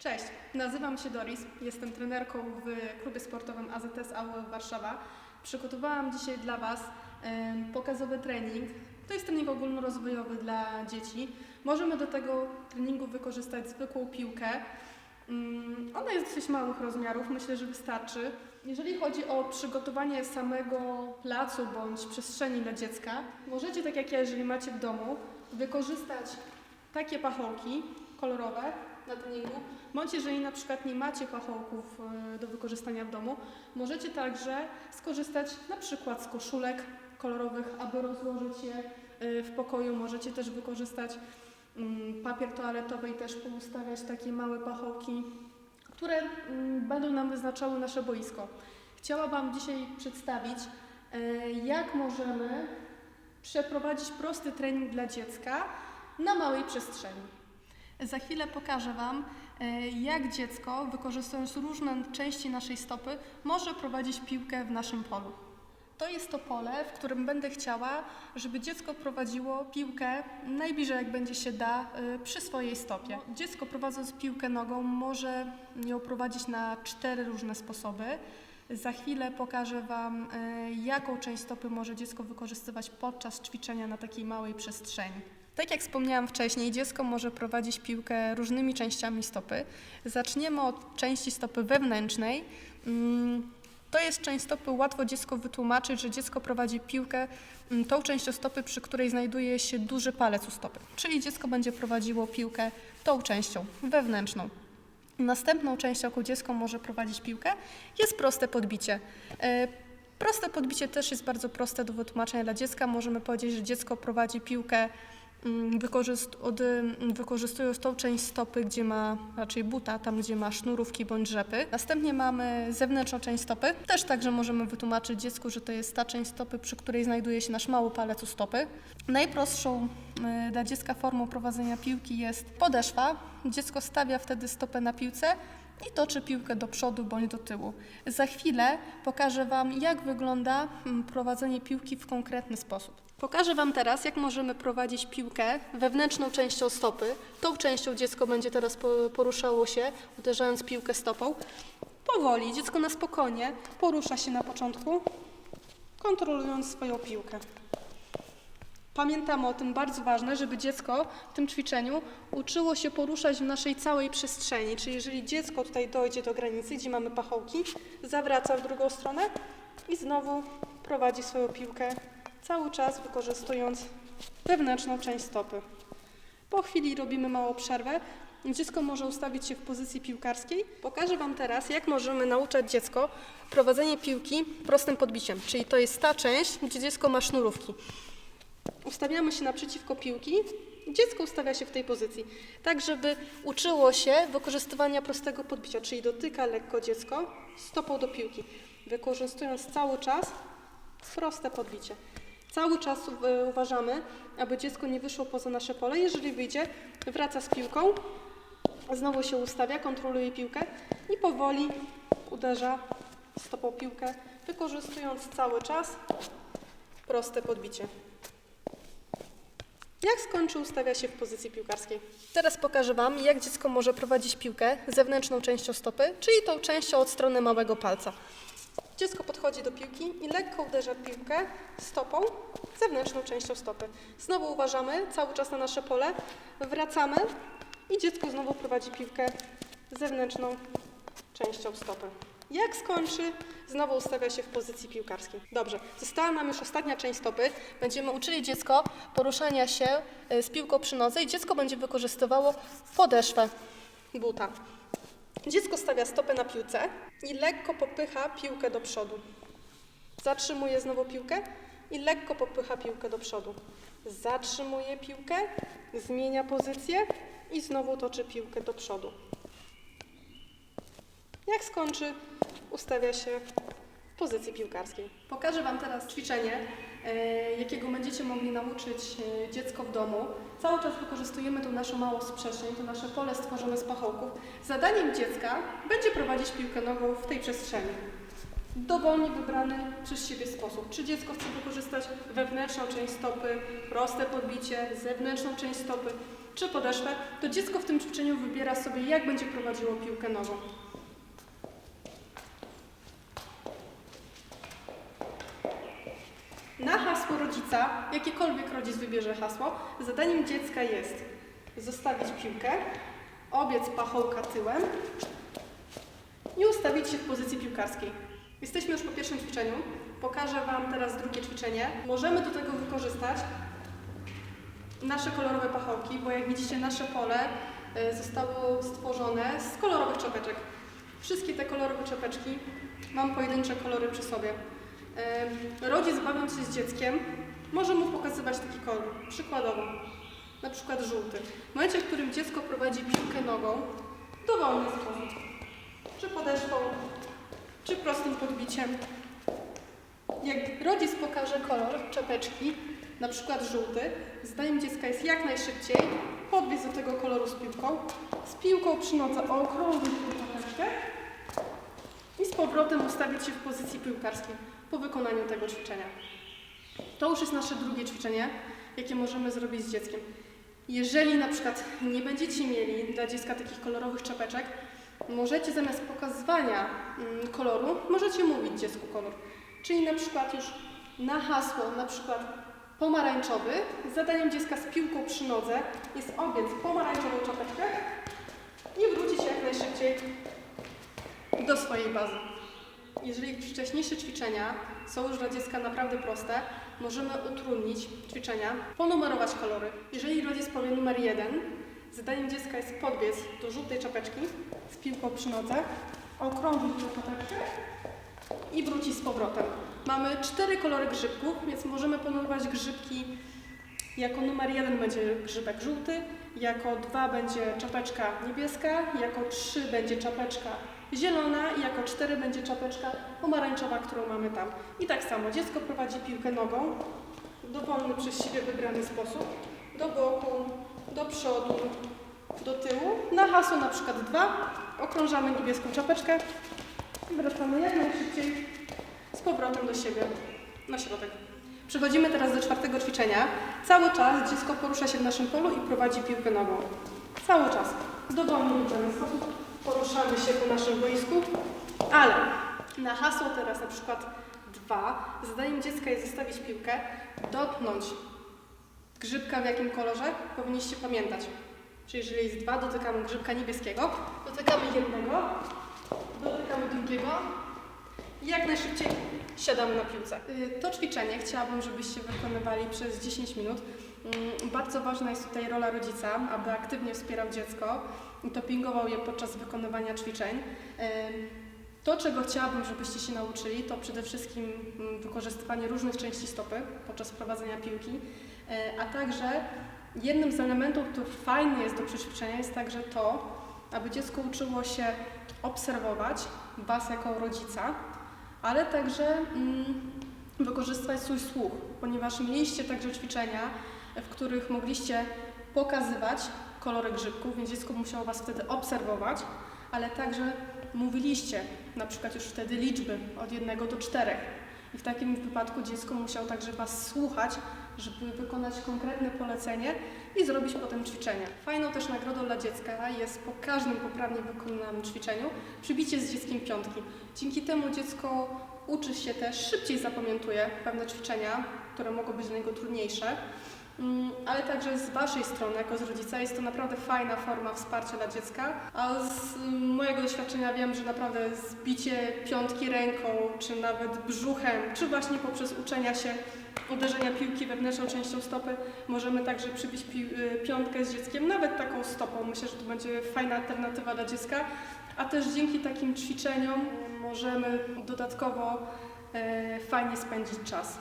Cześć, nazywam się Doris, jestem trenerką w klubie sportowym AZS AWF Warszawa. Przygotowałam dzisiaj dla Was pokazowy trening. To jest trening ogólnorozwojowy dla dzieci. Możemy do tego treningu wykorzystać zwykłą piłkę. Mm, Ona jest dosyć małych rozmiarów, myślę, że wystarczy. Jeżeli chodzi o przygotowanie samego placu bądź przestrzeni dla dziecka, możecie, tak jak ja, jeżeli macie w domu, wykorzystać takie pachołki kolorowe na treningu, bądź jeżeli na przykład nie macie pachołków e, do wykorzystania w domu, możecie także skorzystać na przykład z koszulek kolorowych, aby rozłożyć je e, w pokoju. Możecie też wykorzystać mm, papier toaletowy i też poustawiać takie małe pachołki, które mm, będą nam wyznaczały nasze boisko. Chciałam Wam dzisiaj przedstawić, e, jak możemy przeprowadzić prosty trening dla dziecka na małej przestrzeni. Za chwilę pokażę Wam, jak dziecko, wykorzystując różne części naszej stopy, może prowadzić piłkę w naszym polu. To jest to pole, w którym będę chciała, żeby dziecko prowadziło piłkę najbliżej jak będzie się da e, przy swojej stopie. Dziecko prowadząc piłkę nogą może ją prowadzić na cztery różne sposoby. Za chwilę pokażę Wam, e, jaką część stopy może dziecko wykorzystywać podczas ćwiczenia na takiej małej przestrzeni. Tak jak wspomniałam wcześniej, dziecko może prowadzić piłkę różnymi częściami stopy. Zaczniemy od części stopy wewnętrznej. Mm, To jest część stopy, łatwo dziecko wytłumaczyć, że dziecko prowadzi piłkę mm, tą częścią stopy, przy której znajduje się duży palec u stopy. Czyli dziecko będzie prowadziło piłkę tą częścią wewnętrzną. Następną częścią, jaką dziecko może prowadzić piłkę, jest proste podbicie. E, Proste podbicie też jest bardzo proste do wytłumaczenia dla dziecka. Możemy powiedzieć, że dziecko prowadzi piłkę wykorzyst- od, mm, wykorzystując tą część stopy, gdzie ma raczej buta, tam gdzie ma sznurówki bądź rzepy. Następnie mamy zewnętrzną część stopy. Też także możemy wytłumaczyć dziecku, że to jest ta część stopy, przy której znajduje się nasz mały palec u stopy. Najprostszą y, dla dziecka formą prowadzenia piłki jest podeszwa. Dziecko stawia wtedy stopę na piłce i toczy piłkę do przodu bądź do tyłu. Za chwilę pokażę Wam, jak wygląda mm, prowadzenie piłki w konkretny sposób. Pokażę Wam teraz, jak możemy prowadzić piłkę wewnętrzną częścią stopy. Tą częścią dziecko będzie teraz po- poruszało się, uderzając piłkę stopą. Powoli, dziecko na spokojnie porusza się na początku, kontrolując swoją piłkę. Pamiętamy o tym bardzo ważne, żeby dziecko w tym ćwiczeniu uczyło się poruszać w naszej całej przestrzeni. Czyli jeżeli dziecko tutaj dojdzie do granicy, gdzie mamy pachołki, zawraca w drugą stronę i znowu prowadzi swoją piłkę cały czas wykorzystując wewnętrzną część stopy. Po chwili robimy małą przerwę. Dziecko może ustawić się w pozycji piłkarskiej. Pokażę Wam teraz, jak możemy nauczać dziecko prowadzenie piłki prostym podbiciem. Czyli to jest ta część, gdzie dziecko ma sznurówki. Ustawiamy się naprzeciwko piłki, dziecko ustawia się w tej pozycji, tak żeby uczyło się wykorzystywania prostego podbicia, czyli dotyka lekko dziecko stopą do piłki, wykorzystując cały czas proste podbicie. Cały czas e, uważamy, aby dziecko nie wyszło poza nasze pole. Jeżeli wyjdzie, wraca z piłką, znowu się ustawia, kontroluje piłkę i powoli uderza stopą piłkę, wykorzystując cały czas proste podbicie. Jak skończy, ustawia się w pozycji piłkarskiej. Teraz pokażę Wam, jak dziecko może prowadzić piłkę zewnętrzną częścią stopy, czyli tą częścią od strony małego palca. Dziecko podchodzi do piłki i lekko uderza piłkę stopą zewnętrzną częścią stopy. Znowu uważamy cały czas na nasze pole, wracamy i dziecko znowu prowadzi piłkę zewnętrzną częścią stopy. Jak skończy, znowu ustawia się w pozycji piłkarskiej. Dobrze, została nam już ostatnia część stopy. Będziemy uczyli dziecko poruszania się y, z piłką przy nodze i dziecko będzie wykorzystywało podeszwę buta. Dziecko stawia stopę na piłce i lekko popycha piłkę do przodu. Zatrzymuje znowu piłkę i lekko popycha piłkę do przodu. Zatrzymuje piłkę, zmienia pozycję i znowu toczy piłkę do przodu. Jak skończy, ustawia się w pozycji piłkarskiej. Pokażę Wam teraz ćwiczenie, e, jakiego będziecie mogli nauczyć e, dziecko w domu. Cały czas wykorzystujemy tą naszą małą przestrzeń, to nasze pole stworzone z pachołków. Zadaniem dziecka będzie prowadzić piłkę nogą w tej przestrzeni. dowolnie wybrany przez siebie sposób. Czy dziecko chce wykorzystać wewnętrzną część stopy, proste podbicie, zewnętrzną część stopy, czy podeszwę, to dziecko w tym ćwiczeniu wybiera sobie, jak będzie prowadziło piłkę nogą. Na hasło rodzica, jakiekolwiek rodzic wybierze hasło, zadaniem dziecka jest zostawić piłkę, obiec pachołka tyłem i ustawić się w pozycji piłkarskiej. Jesteśmy już po pierwszym ćwiczeniu. Pokażę Wam teraz drugie ćwiczenie. Możemy do tego wykorzystać nasze kolorowe pachołki, bo jak widzicie nasze pole e, zostało stworzone z kolorowych czapeczek. Wszystkie te kolorowe czapeczki mam pojedyncze kolory przy sobie. Rodzic bawiąc się z dzieckiem może mu pokazywać taki kolor. Przykładowo, na przykład żółty. W momencie, w którym dziecko prowadzi piłkę nogą, dowolny sposób, czy podeszwą, czy prostym podbiciem. Jak rodzic pokaże kolor czapeczki, na przykład żółty, zdaniem dziecka jest jak najszybciej podbiec do tego koloru z piłką, z piłką przy nodze okrążyć tą czapeczkę i z powrotem ustawić się w pozycji piłkarskiej po wykonaniu tego ćwiczenia. To już jest nasze drugie ćwiczenie, jakie możemy zrobić z dzieckiem. Jeżeli na przykład nie będziecie mieli dla dziecka takich kolorowych czapeczek, możecie zamiast pokazywania mm, koloru, możecie mówić dziecku kolor. Czyli na przykład już na hasło, na przykład pomarańczowy, zadaniem dziecka z piłką przy nodze jest obiec pomarańczową czapeczkę i wrócić jak najszybciej do swojej bazy. Jeżeli wcześniejsze ćwiczenia są już dla dziecka naprawdę proste, możemy utrudnić ćwiczenia, ponumerować kolory. Jeżeli rodzic powie numer jeden, zadaniem dziecka jest podbiec do żółtej czapeczki z piłką przy nodze, okrążyć tę czapeczkę i wrócić z powrotem. Mamy cztery kolory grzybków, więc możemy ponumerować grzybki. Jako numer jeden będzie grzybek żółty, jako dwa będzie czapeczka niebieska, jako trzy będzie czapeczka zielona i jako cztery będzie czapeczka pomarańczowa, którą mamy tam. I tak samo dziecko prowadzi piłkę nogą w dowolny przez siebie wybrany sposób, do boku, do przodu, do tyłu. Na hasło na przykład dwa okrążamy niebieską czapeczkę i wracamy jak najszybciej z powrotem do siebie na środek. Przechodzimy teraz do czwartego ćwiczenia. Cały czas dziecko porusza się w naszym polu i prowadzi piłkę nogą. Cały czas. W dowolny wybrany sposób poruszamy się po naszym boisku, ale na hasło teraz na przykład dwa, zadaniem dziecka jest zostawić piłkę, dotknąć grzybka w jakim kolorze, powinniście pamiętać. Czyli jeżeli jest dwa, dotykamy grzybka niebieskiego, dotykamy jednego, dotykamy drugiego i jak najszybciej siadamy na piłce. Y, To ćwiczenie chciałabym, żebyście wykonywali przez 10 minut. Mm, Bardzo ważna jest tutaj rola rodzica, aby aktywnie wspierał dziecko i dopingował je podczas wykonywania ćwiczeń. Y, To, czego chciałabym, żebyście się nauczyli, to przede wszystkim mm, wykorzystywanie różnych części stopy podczas prowadzenia piłki, y, a także jednym z elementów, który fajny jest do przećwiczenia, jest także to, aby dziecko uczyło się obserwować Was jako rodzica, ale także mm, wykorzystywać swój słuch, ponieważ mieliście także ćwiczenia, w których mogliście pokazywać kolory grzybków, więc dziecko musiało Was wtedy obserwować, ale także mówiliście na przykład już wtedy liczby od jednego do czterech. I w takim wypadku dziecko musiało także Was słuchać, żeby wykonać konkretne polecenie i zrobić potem ćwiczenie. Fajną też nagrodą dla dziecka jest po każdym poprawnie wykonanym ćwiczeniu przybicie z dzieckiem piątki. Dzięki temu dziecko uczy się też, szybciej zapamiętuje pewne ćwiczenia, które mogą być dla niego trudniejsze. Mm, Ale także z Waszej strony, jako z rodzica, jest to naprawdę fajna forma wsparcia dla dziecka. A z mojego doświadczenia wiem, że naprawdę zbicie piątki ręką, czy nawet brzuchem, czy właśnie poprzez uczenia się uderzenia piłki wewnętrzną częścią stopy, możemy także przybić y, piątkę z dzieckiem, nawet taką stopą. Myślę, że to będzie fajna alternatywa dla dziecka. A też dzięki takim ćwiczeniom możemy dodatkowo e, fajnie spędzić czas.